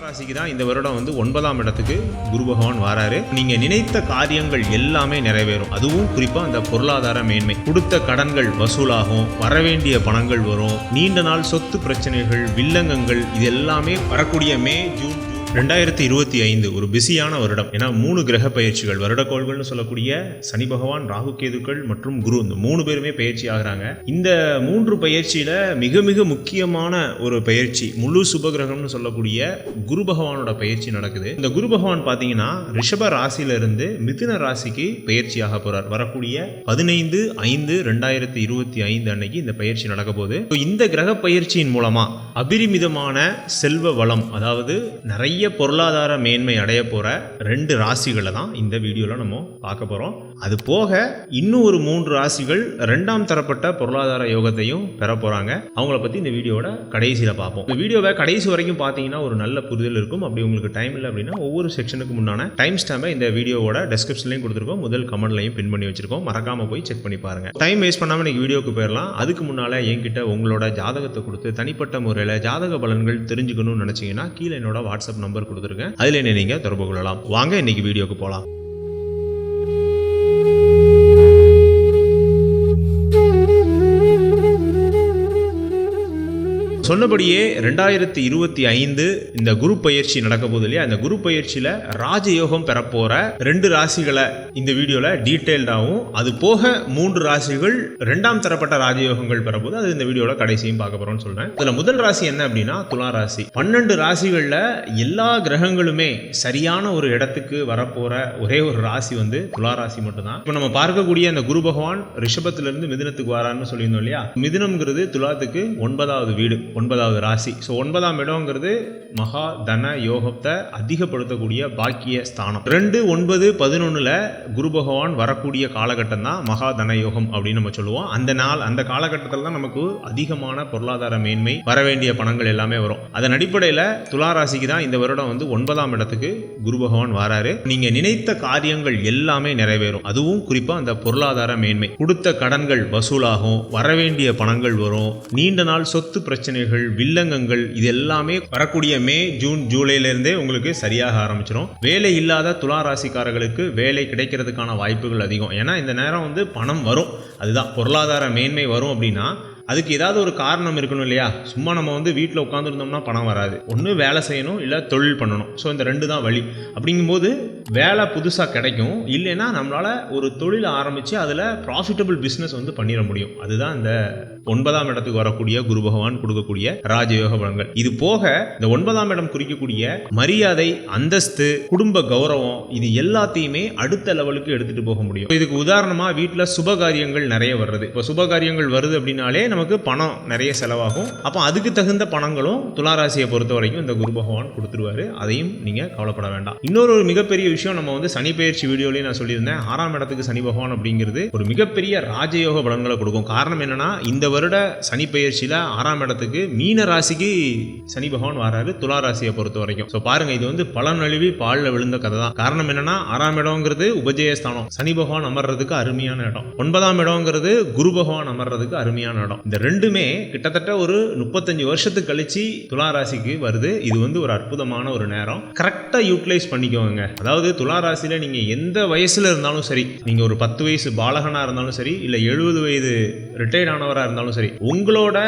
ராசிக்கு தான் இந்த வருடம் வந்து ஒன்பதாம் இடத்துக்கு குரு பகவான் வராரு. நீங்க நினைத்த காரியங்கள் எல்லாமே நிறைவேறும். அதுவும் குறிப்பா அந்த பொருளாதார மேன்மை. கொடுத்த கடன்கள் வசூலாகும். வரவேண்டிய பணங்கள் வரும். நீண்ட நாள் சொத்து பிரச்சனைகள் வில்லங்கங்கள் இது எல்லாமே வரக்கூடிய மே ஜூன் ரெண்டாயிரத்தி இருபத்தி ஐந்து ஒரு பிஸியான வருடம். ஏன்னா மூணு கிரக பயிற்சிகள் வருடக்கோள்கள்னு சொல்லக்கூடிய சனி பகவான் ராகு கேதுக்கள் மற்றும் குரு இந்த மூணு பேருமே பயிற்சி ஆகிறாங்க. இந்த மூன்று பயிற்சியில மிக மிக முக்கியமான ஒரு பயிற்சி முழு சுபகிரகம்னு சொல்லக்கூடிய குரு பகவானோட பயிற்சி நடக்குது. இந்த குரு பகவான் பாத்தீங்கன்னா ரிஷப ராசியில இருந்து மிதுன ராசிக்கு பயிற்சியாக போறார். வரக்கூடிய பதினைந்து ஐந்து ரெண்டாயிரத்தி இருபத்தி ஐந்து அன்னைக்கு இந்த பயிற்சி நடக்க போகுது. இந்த கிரக பயிற்சியின் மூலமா அபரிமிதமான செல்வ வளம் அதாவது நிறைய பொருளாதார மேன்மை அடைய போகிற ரெண்டு ராசிகளை தான் இந்த வீடியோவில் நம்ம பார்க்க போகிறோம் அது போக இன்னும் ஒரு மூன்று ராசிகள் ரெண்டாம் தரப்பட்ட பொருளாதார யோகத்தையும் பெற போகிறாங்க அவங்கள பற்றி இந்த வீடியோட கடைசியில் பார்ப்போம். இந்த வீடியோவை கடைசி வரைக்கும் பார்த்தீங்கன்னா ஒரு நல்ல புரிதல் இருக்கும். அப்படி உங்களுக்கு டைம் இல்லை அப்படின்னா ஒவ்வொரு செக்ஷனுக்கு முன்னான டைம் ஸ்டாம்பை இந்த வீடியோவோட டெஸ்கிரிப்ஷன்லையும் கொடுத்துருக்கோம். முதல் கமெண்ட்லையும் பின் பண்ணி வச்சிருக்கோம். மறக்காமல் போய் செக் பண்ணி பாருங்க. டைம் வேஸ்ட் பண்ணாமல் இன்னைக்கு வீடியோக்கு போயிடலாம் அதுக்கு முன்னால் என்கிட்ட உங்களோட ஜாதகத்தை கொடுத்து தனிப்பட்ட முறையில் ஜாதக பலன்கள் தெரிஞ்சுக்கணும்னு நினச்சிங்கன்னா கீழே என்னோட வாட்ஸ்அப் நம்பர் கொடுத்துருக்கேன். அதில் என்ன நீங்க தொடர்பு கொள்ளலாம். வாங்க இன்னைக்கு வீடியோக்கு போகலாம் சொன்னபடியே ரெண்டாயிரத்தி இருபத்தி ஐந்து இந்த குரு பயிற்சி நடக்க போது இல்லையா? அந்த குரு பயிற்சியில ராஜயோகம் பெறப்போற ரெண்டு ராசிகளை இந்த வீடியோல டீட்டெயில்டாகவும் அது போக மூன்று ராசிகள் ரெண்டாம் தரப்பட்ட ராஜயோகங்கள் பெறப்போது அது இந்த வீடியோல கடைசியும் பார்க்க போறோம்னு சொல்றேன். இதுல முதல் ராசி என்ன அப்படின்னா துலா ராசி. பன்னெண்டு ராசிகள்ல எல்லா கிரகங்களுமே சரியான ஒரு இடத்துக்கு வரப்போற ஒரே ஒரு ராசி வந்து துலா ராசி மட்டும்தான். இப்போ நம்ம பார்க்கக்கூடிய அந்த குரு பகவான் ரிஷபத்துல இருந்து மிதினத்துக்கு வரான்னு சொல்லியிருந்தோம் இல்லையா? மிதினம்ங்கிறது துலாத்துக்கு ஒன்பதாவது வீடு. ஒன்பதாவது ராசி. ஸோ ஒன்பதாம் இடங்கிறது மகா தன யோகத்தை அதிகப்படுத்தக்கூடிய பாக்கிய ஸ்தானம். ரெண்டு ஒன்பது பதினொன்றில் குரு பகவான் வரக்கூடிய காலகட்டம் தான் மகா தன யோகம் அப்படின்னு நம்ம சொல்லுவோம். அந்த நாள் அந்த காலகட்டத்தில் தான் நமக்கு அதிகமான பொருளாதார மேன்மை வர வேண்டிய பணங்கள் எல்லாமே வரும். அதன் அடிப்படையில் துலா ராசிக்கு தான் இந்த வருடம் வந்து ஒன்பதாம் இடத்துக்கு குரு பகவான் வராரு. நீங்க நினைத்த காரியங்கள் எல்லாமே நிறைவேறும். அதுவும் குறிப்பா அந்த பொருளாதார மேன்மை. கொடுத்த கடன்கள் வசூலாகும் வரவேண்டிய பணங்கள் வரும். நீண்ட நாள் சொத்து பிரச்சனைகள் வில்லங்கங்கள் இது எல்லாமே வரக்கூடிய மே ஜூன் ஜூலைல இருந்தே உங்களுக்கு சரியாக ஆரம்பிச்சிடும் வேலை இல்லாத துலா ராசிக்காரர்களுக்கு வேலை கிடைக்கிறதுக்கான வாய்ப்புகள் அதிகம். ஏன்னா இந்த நேரம் வந்து பணம் வரும். அதுதான் பொருளாதார மேன்மை வரும் அப்படின்னா அதுக்கு ஏதாவது ஒரு காரணம் இருக்கணும் இல்லையா? சும்மா நம்ம வந்து வீட்டில் உட்காந்துருந்தோம்னா பணம் வராது. ஒன்று வேலை செய்யணும் இல்லை தொழில் பண்ணணும். ஸோ இந்த ரெண்டு தான் வழி. அப்படிங்கும்போது வேலை புதுசாக கிடைக்கும். இல்லைன்னா நம்மளால் ஒரு தொழில் ஆரம்பித்து அதில் ப்ராஃபிட்டபிள் பிஸ்னஸ் வந்து பண்ணிட முடியும். அதுதான் இந்த ஒன்பதாம் இடத்துக்கு வரக்கூடிய குரு பகவான் கொடுக்கக்கூடிய ராஜயோக பலன்கள் இது போக இந்த ஒன்பதாம் இடம் குறிக்கக்கூடிய மரியாதை அந்தஸ்து குடும்ப கௌரவம் இது எல்லாத்தையுமே அடுத்த லெவலுக்கு எடுத்துகிட்டு போக முடியும். இதுக்கு உதாரணமாக வீட்டில் சுபகாரியங்கள் நிறைய வருது இப்போ சுபகாரியங்கள் வருது அப்படின்னாலே நம்ம நமக்கு பணம் நிறைய செலவாகும். அப்போ அதுக்கு தகுந்த பணங்களும் துளாராசியை பொறுத்த வரைக்கும் இந்த குரு பகவான் கொடுத்துருவாரு. அதையும் நீங்கள் கவலைப்பட வேண்டாம். இன்னொரு ஒரு மிகப்பெரிய விஷயம் நம்ம வந்து சனி பயிற்சி வீடியோலயே நான் சொல்லியிருந்தேன். ஆறாம் இடத்துக்கு சனி பகவான் அப்படிங்கிறது ஒரு மிகப்பெரிய ராஜயோக பலன்களை கொடுக்கும். காரணம் என்னன்னா இந்த வருட சனி பயிற்சியில் ஆறாம் இடத்துக்கு மீன ராசிக்கு சனி பகவான் வராரு துலா ராசியை பொறுத்த வரைக்கும். ஸோ பாருங்க இது வந்து பலன் நழுவி பாலில் விழுந்த கதை தான். காரணம் என்னன்னா ஆறாம் இடம்ங்கிறது உபஜயஸ்தானம். சனி பகவான் அமர்றதுக்கு அருமையான இடம். ஒன்பதாம் இடம்ங்கிறது குரு பகவான் அமர்றதுக்கு அருமையான இடம். இந்த ரெண்டுமே கிட்டத்தட்ட ஒரு முப்பத்தஞ்சு வருஷத்துக்கு கழிச்சு துலா ராசிக்கு வருது. இது வந்து ஒரு அற்புதமான ஒரு நேரம். கரெக்டாக யூட்டிலைஸ் பண்ணிக்கோங்க. அதாவது துலா நீங்கள் எந்த வயசில் இருந்தாலும் சரி நீங்கள் ஒரு பத்து வயசு பாலகனாக இருந்தாலும் சரி இல்லை எழுபது வயது ரிட்டையர்ட் ஆனவராக இருந்தாலும் சரி உங்களோட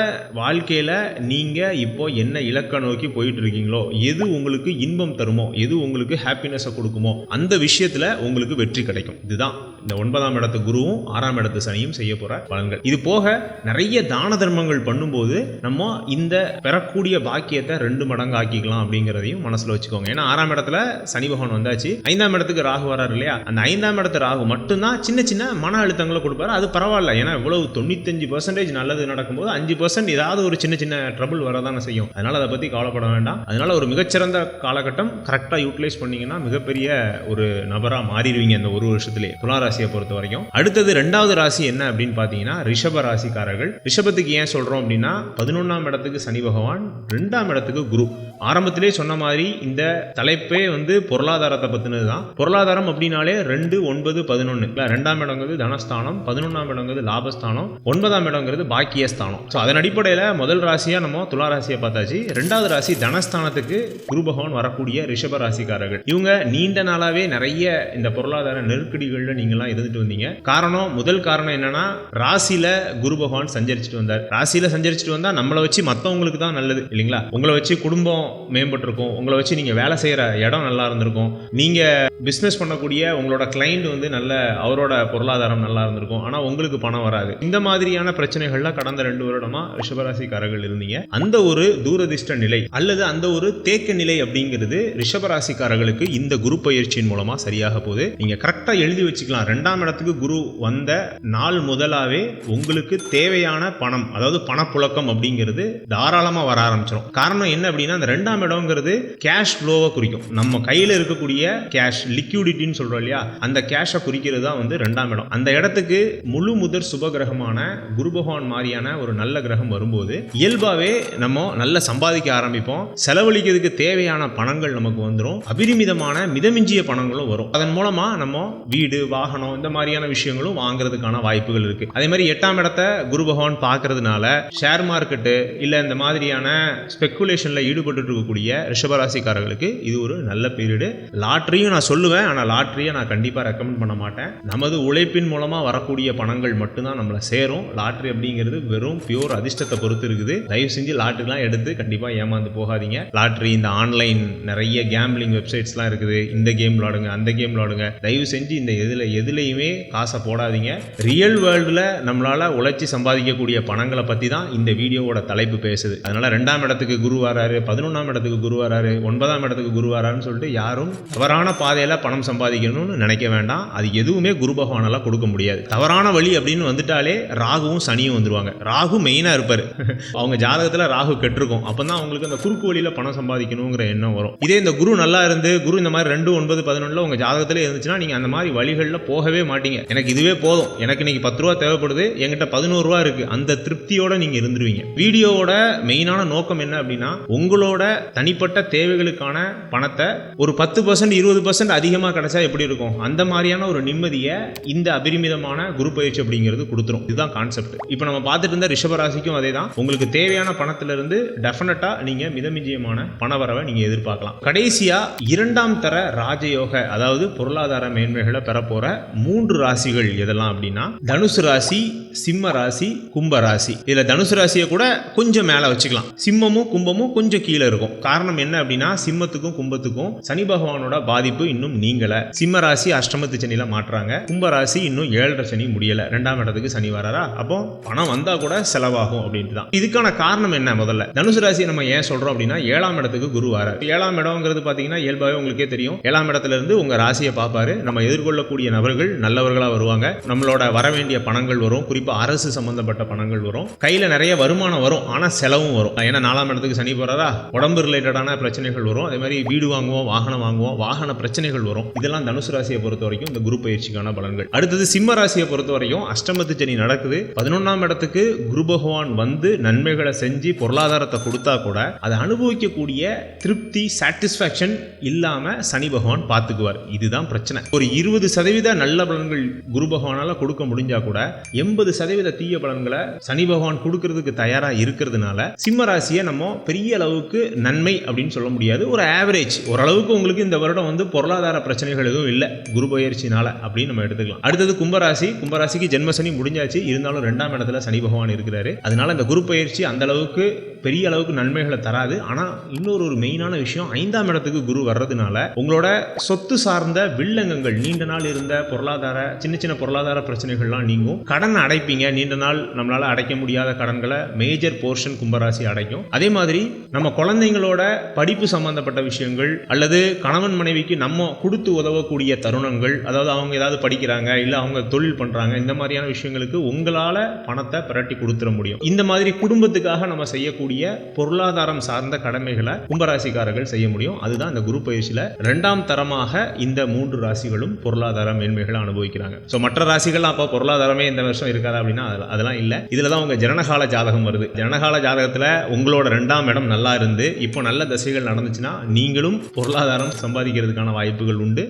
வாழ்க்கையில் நீங்கள் இப்போ என்ன இலக்க நோக்கி போயிட்டு இருக்கீங்களோ எது உங்களுக்கு இன்பம் தருமோ எது உங்களுக்கு ஹாப்பினஸை கொடுக்குமோ அந்த விஷயத்தில் உங்களுக்கு வெற்றி கிடைக்கும். இதுதான் இந்த ஒன்பதாம் இடத்து குருவும் ஆறாம் இடத்து சனியும் செய்ய போகிற பலன்கள். இது போக நிறைய தான தர்மங்கள் பண்ணும்போது நம்ம இந்த பெறக்கூடிய பாக்கியத்தை ரெண்டு மடங்கு ஆக்கிக்கலாம் அப்படிங்கிறதையும் மனசுல வச்சுக்கோங்க. ஏன்னா ஆறாம் இடத்துல சனி பகவான் வந்தாச்சு. ஐந்தாம் இடத்துக்கு ராகு வராரு இல்லையா? அந்த ஐந்தாம் இடத்து ராகு மட்டும்தான் சின்ன சின்ன மன அழுத்தங்களை கொடுப்பாரு. அது பரவாயில்ல. ஏன்னா இவ்வளவு தொண்ணூத்தஞ்சு பர்சன்டேஜ் நல்லது நடக்கும்போது அஞ்சு பர்சன்ட் ஏதாவது ஒரு சின்ன சின்ன ட்ரபிள் வரதானே செய்யும். அதனால அதை பத்தி கவலைப்பட வேண்டாம். அதனால ஒரு மிகச்சிறந்த காலகட்டம் கரெக்டா யூட்டிலைஸ் பண்ணீங்கன்னா மிகப்பெரிய ஒரு நபரா மாறிடுவீங்க இந்த ஒரு வருஷத்துலேயே துலா ராசியை பொறுத்த வரைக்கும் அடுத்தது ரெண்டாவது ராசி என்ன அப்படின்னு பார்த்தீங்கன்னா ரிஷப ராசிக்காரர்கள். ரிஷபத்துக்கு ஏன் சொல்றோம் அப்படின்னா பதினொன்றாம் இடத்துக்கு சனி பகவான் ரெண்டாம் இடத்துக்கு குரு. ஆரம்பத்திலே சொன்ன மாதிரி இந்த தலைப்பே வந்து பொருளாதாரத்தை பத்தினது தான். பொருளாதாரம் அப்படின்னாலே ரெண்டு ஒன்பது பதினொன்னு. இல்லை ரெண்டாம் இடங்கிறது தனஸ்தானம் பதினொன்றாம் இடங்கிறது லாபஸ்தானம் ஒன்பதாம் இடங்கிறது பாக்கியஸ்தானம். ஸோ அதன் அடிப்படையில் முதல் ராசியாக நம்ம துலா ராசியை பார்த்தாச்சு. ரெண்டாவது ராசி தனஸ்தானத்துக்கு குரு பகவான் வரக்கூடிய ரிஷப ராசிக்காரர்கள். இவங்க நீண்ட நாளாகவே நிறைய இந்த பொருளாதார நெருக்கடிகளில் நீங்களாம் இருந்துட்டு வந்தீங்க. காரணம் முதல் காரணம் என்னன்னா ராசியில குரு பகவான் சஞ்சரிச்சுட்டு வந்தார். ராசியில சஞ்சரிச்சுட்டு வந்தா நம்மளை வச்சு மற்றவங்களுக்கு தான் நல்லது இல்லைங்களா? உங்களை வச்சு குடும்பம் மேம்பட்டிருக்கும். உங்களை வச்சு நீங்க வேலை செய்யற இடம் நல்லா இருந்திருக்கும். நீங்க பிஸ்னஸ் பண்ணக்கூடிய உங்களோட கிளைண்ட் வந்து நல்ல அவரோட பொருளாதாரம் நல்லா இருந்திருக்கும். ஆனால் உங்களுக்கு பணம் வராது. இந்த மாதிரியான பிரச்சனைகள்லாம் கடந்த ரெண்டு வருடமா ரிஷபராசிக்காரர்கள் இருந்தீங்க. அந்த ஒரு தூரதிஷ்ட நிலை அல்லது அந்த ஒரு தேக்க நிலை அப்படிங்கிறது ரிஷபராசிக்காரர்களுக்கு இந்த குரு பயிற்சியின் மூலமா சரியாக போகுது. நீங்க கரெக்டா எழுதி வச்சுக்கலாம். ரெண்டாம் இடத்துக்கு குரு வந்த நாள் முதலாவே உங்களுக்கு தேவையான பணம் அதாவது பணப்புழக்கம் அப்படிங்கிறது தாராளமா வர ஆரம்பிச்சிடும் காரணம் என்ன அப்படின்னா அந்த ரெண்டாம் இடம்ங்கிறது கேஷ் ஃப்ளோவை குறிக்கும். நம்ம கையில் இருக்கக்கூடிய கேஷ் லிக்யூடிட்டின்னு சொல்கிறோம் இல்லையா? அந்த கேஷை குறிக்கிறது தான் வந்து ரெண்டாம் இடம். அந்த இடத்துக்கு முழு முதற் சுப கிரகமான குரு பகவான் மாதிரியான ஒரு நல்ல கிரகம் வரும்போது இயல்பாகவே நம்ம நல்ல சம்பாதிக்க ஆரம்பிப்போம். செலவழிக்கிறதுக்கு தேவையான பணங்கள் நமக்கு வந்துடும் அபிரிமிதமான மிதமிஞ்சிய பணங்களும் வரும். அதன் மூலமா நம்ம வீடு வாகனம் இந்த மாதிரியான விஷயங்களும் வாங்குறதுக்கான வாய்ப்புகள் இருக்கு. அதே மாதிரி எட்டாம் இடத்த குரு பகவான் பார்க்கறதுனால ஷேர் மார்க்கெட்டு இல்லை இந்த மாதிரியான ஸ்பெக்குலேஷன்ல ஈடுபட்டு இருக்கக்கூடிய ரிஷபராசிக்காரர்களுக்கு இது ஒரு நல்ல பீரியடு லாட்டரியும் நான் சொல்லுவேன் ஆனால் லாட்ரியை நான் கண்டிப்பாக ரெக்கமெண்ட் பண்ண மாட்டேன். நமது உழைப்பின் மூலமாக வரக்கூடிய பணங்கள் மட்டும்தான் நம்மளை சேரும். லாட்ரி அப்படிங்கிறது வெறும் பியூர் அதிர்ஷ்டத்தை பொறுத்து இருக்குது. தயவு செஞ்சு லாட்ரிலாம் எடுத்து கண்டிப்பாக ஏமாந்து போகாதீங்க. லாட்ரி இந்த ஆன்லைன் நிறைய கேம்பிளிங் வெப்சைட்ஸ்லாம் இருக்குது. இந்த கேம் விளாடுங்க அந்த கேம் விளாடுங்க. தயவு செஞ்சு இந்த எதில் எதுலேயுமே காசை போடாதீங்க. ரியல் வேர்ல்டில் நம்மளால் உழைச்சி சம்பாதிக்கக்கூடிய பணங்களை பற்றி தான் இந்த வீடியோவோட தலைப்பு பேசுது. அதனால் ரெண்டாம் இடத்துக்கு குரு வராரு பதினொன்றாம் இடத்துக்கு குரு வராரு ஒன்பதாம் இடத்துக்கு குரு வராருன்னு சொல்லிட்டு யாரும் தவறான பாதை பாதையில் பணம் சம்பாதிக்கணும்னு நினைக்க வேண்டாம். அது எதுவுமே குரு பகவானெல்லாம் கொடுக்க முடியாது. தவறான வழி அப்படின்னு வந்துட்டாலே ராகுவும் சனியும் வந்துருவாங்க. ராகு மெயினா இருப்பார். அவங்க ஜாதகத்துல ராகு கெட்டிருக்கும். அப்பதான் அவங்களுக்கு அந்த குறுக்கு வழியில் பணம் சம்பாதிக்கணுங்கிற எண்ணம் வரும். இதே இந்த குரு நல்லா இருந்து குரு இந்த மாதிரி ரெண்டு ஒன்பது பதினொன்றில் உங்க ஜாதகத்தில் இருந்துச்சுன்னா நீங்க அந்த மாதிரி வழிகளில் போகவே மாட்டீங்க. எனக்கு இதுவே போதும். எனக்கு இன்னைக்கு பத்து ரூபா தேவைப்படுது. என்கிட்ட பதினோரு ரூபா இருக்குது அந்த திருப்தியோட நீங்க இருந்துருவீங்க. வீடியோவோட மெயினான நோக்கம் என்ன அப்படின்னா உங்களோட தனிப்பட்ட தேவைகளுக்கான பணத்தை ஒரு பத்து பர்சன்ட் இருபது பர்சன்ட் அதிகமாக கிடைச்சா எப்படி இருக்கும்? அந்த மாதிரியான ஒரு நிம்மதியை இந்த அபரிமிதமான குரு பயிற்சி அப்படிங்கிறது கொடுத்துரும். இதுதான் கான்செப்ட் இப்போ நம்ம பார்த்துட்டு இருந்த ரிஷபராசிக்கும் அதே தான் உங்களுக்கு தேவையான பணத்திலிருந்து டெஃபினட்டாக நீங்கள் மிதமிஜியமான பண வரவை நீங்கள் எதிர்பார்க்கலாம். கடைசியாக இரண்டாம் தர ராஜயோக அதாவது பொருளாதார மேன்மைகளை பெறப்போகிற மூன்று ராசிகள் எதெல்லாம் அப்படின்னா தனுசு ராசி சிம்ம ராசி கும்ப ராசி. இதில் தனுசு ராசியை கூட கொஞ்சம் மேலே வச்சுக்கலாம். சிம்மமும் கும்பமும் கொஞ்சம் கீழே இருக்கும். காரணம் என்ன அப்படின்னா சிம்மத்துக்கும் கும்பத்துக்கும் சனி பகவானோட பாதிப்பு இன்னும் நீங்கள சிம்ம ராசி அஷ்டமத்து சனியில மாற்றாங்க. கும்ப ராசி இன்னும் ஏழரை சனி முடியல. ரெண்டாம் இடத்துக்கு சனி வராரா? அப்போ பணம் வந்தா கூட செலவாகும் அப்படின்ட்டு தான். இதுக்கான காரணம் என்ன முதல்ல? தனுசு ராசி நம்ம ஏன் சொல்றோம் அப்படின்னா ஏழாம் இடத்துக்கு குரு வரார். ஏழாம் இடம்ங்கிறது பாத்தீங்கன்னா இயல்பாவே உங்களுக்கே தெரியும். ஏழாம் இடத்துல இருந்து உங்க ராசியை பார்ப்பாரு. நம்ம எதிர்கொள்ளக்கூடிய நபர்கள் நல்லவர்களா வருவாங்க. நம்மளோட வர வேண்டிய பணங்கள் வரும். குறிப்பா அரசு சம்பந்தப்பட்ட பணங்கள் வரும். கையில நிறைய வருமானம் வரும். ஆனா செலவும் வரும். ஏன்னா நாலாம் இடத்துக்கு சனி போறாரா? உடம்பு ரிலேட்டடான பிரச்சனைகள் வரும். அதே மாதிரி வீடு வாங்குவோம் வாகனம் வாங்குவோம். வாகன பிரச்சனைகள் வரும். இதெல்லாம் தனுசு ராசியை பொறுத்த வரைக்கும் இந்த குரு பயிற்சிக்கான பலன்கள். அடுத்தது சிம்ம ராசியை பொறுத்த வரைக்கும் அஷ்டமத்து சனி நடக்குது. பதினொன்னாம் இடத்துக்கு குரு பகவான் வந்து நன்மைகளை செஞ்சு பொருளாதாரத்தை கொடுத்தா கூட அதை அனுபவிக்கக்கூடிய திருப்தி சாட்டிஸ்ஃபேக்ஷன் இல்லாம சனி பகவான் பார்த்துக்குவார். இதுதான் பிரச்சனை. ஒரு இருபது சதவீத நல்ல பலன்கள் குரு பகவானால கொடுக்க முடிஞ்சா கூட எண்பது சதவீத தீய பலன்களை சனி பகவான் கொடுக்கறதுக்கு தயாரா இருக்கிறதுனால சிம்ம ராசியை நம்ம பெரிய அளவுக்கு நன்மை அப்படின்னு சொல்ல முடியாது. ஒரு ஆவரேஜ் ஓரளவுக்கு உங்களுக்கு இந்த வருடம் வந்து பொருளாதார பிரச்சனைகள் எதுவும் இல்லை. குரு பயிற்சினால அப்படின்னு நம்ம எடுத்துக்கலாம். அடுத்தது கும்பராசி. கும்பராசிக்கு ஜென்ம சனி முடிஞ்சாச்சு. இருந்தாலும் ரெண்டாம் இடத்துல சனி பகவான் இருக்கிறாரு. அதனால இந்த குரு பயிற்சி அந்த அளவுக்கு பெரிய அளவுக்கு நன்மைகளை தராது. ஆனால் இன்னொரு ஒரு மெயினான விஷயம் ஐந்தாம் இடத்துக்கு குரு வர்றதுனால உங்களோட சொத்து சார்ந்த வில்லங்கங்கள் நீண்ட நாள் இருந்த பொருளாதார சின்ன சின்ன பொருளாதார பிரச்சனைகள்லாம் நீங்கும். கடன் அடைப்பீங்க. நீண்ட நாள் நம்மளால் அடைக்க முடியாத கடன்களை மேஜர் போர்ஷன் கும்பராசி அடைக்கும். அதே மாதிரி நம்ம குழந்தைங்களோட படிப்பு சம்பந்தப்பட்ட விஷயங்கள் அல்லது கணவன் மனைவிக்கு நம்ம கொடுத்து உதவக்கூடிய தருணங்கள் அதாவது அவங்க ஏதாவது படிக்கிறாங்க இல்லை அவங்க தொழில் பண்ணுறாங்க இந்த மாதிரியான விஷயங்களுக்கு உங்களால் பணத்தை பிரட்டி கொடுத்துட முடியும். இந்த மாதிரி குடும்பத்துக்காக நம்ம செய்யக்கூடிய செய்யக்கூடிய பொருளாதாரம் சார்ந்த கடமைகளை கும்பராசிக்காரர்கள் செய்ய முடியும். அதுதான் இந்த குரு பயிற்சியில இரண்டாம் தரமாக இந்த மூன்று ராசிகளும் பொருளாதார மேன்மைகளை அனுபவிக்கிறாங்க. ஸோ மற்ற ராசிகள்லாம் அப்போ பொருளாதாரமே இந்த வருஷம் இருக்காது அப்படின்னா அதெல்லாம் இல்லை. இதில் தான் உங்க ஜனனகால ஜாதகம் வருது. ஜனனகால ஜாதகத்தில் உங்களோட ரெண்டாம் இடம் நல்லா இருந்து இப்போ நல்ல தசைகள் நடந்துச்சுன்னா நீங்களும் பொருளாதாரம் சம்பாதிக்கிறதுக்கான வாய்ப்புகள் உண்டு.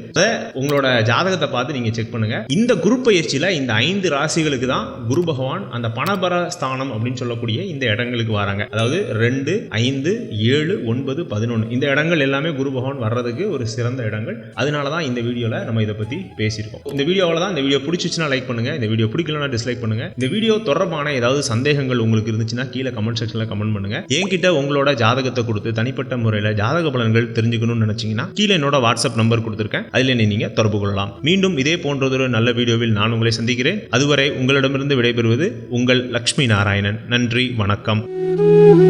உங்களோட ஜாதகத்தை பார்த்து நீங்க செக் பண்ணுங்க. இந்த குரு பயிற்சியில இந்த ஐந்து ராசிகளுக்கு தான் குரு பகவான் அந்த பணபர ஸ்தானம் அப்படின்னு சொல்லக்கூடிய இந்த இடங்களுக்கு வராங்க. அதாவது ரெண்டு ஐந்து ஏழு ஒன்பது பதினொன்று இந்த இடங்கள் எல்லாமே குரு பகவான் வர்றதுக்கு ஒரு சிறந்த இடங்கள். அதனால தான் இந்த வீடியோவில் நம்ம இதை பற்றி பேசியிருக்கோம். இந்த வீடியோவில் தான் இந்த வீடியோ பிடிச்சிச்சுன்னா லைக் பண்ணுங்க. இந்த வீடியோ பிடிக்கலனா டிஸ்லைக் பண்ணுங்க. இந்த வீடியோ தொடர்பான ஏதாவது சந்தேகங்கள் உங்களுக்கு இருந்துச்சுன்னா கீழே கமெண்ட் செக்ஷனில் கமெண்ட் பண்ணுங்க. என்கிட்ட உங்களோட ஜாதகத்தை கொடுத்து தனிப்பட்ட முறையில் ஜாதக பலன்கள் தெரிஞ்சுக்கணும்னு நினைச்சீங்கன்னா கீழே என்னோட வாட்ஸ்அப் நம்பர் கொடுத்துருக்கேன். அதில் நீங்க தொடர்பு கொள்ளலாம். மீண்டும் இதே போன்றதொரு நல்ல வீடியோவில் நான் உங்களை சந்திக்கிறேன். அதுவரை உங்களிடமிருந்து விடைபெறுவது உங்கள் லக்ஷ்மி நாராயணன். நன்றி வணக்கம். Thank.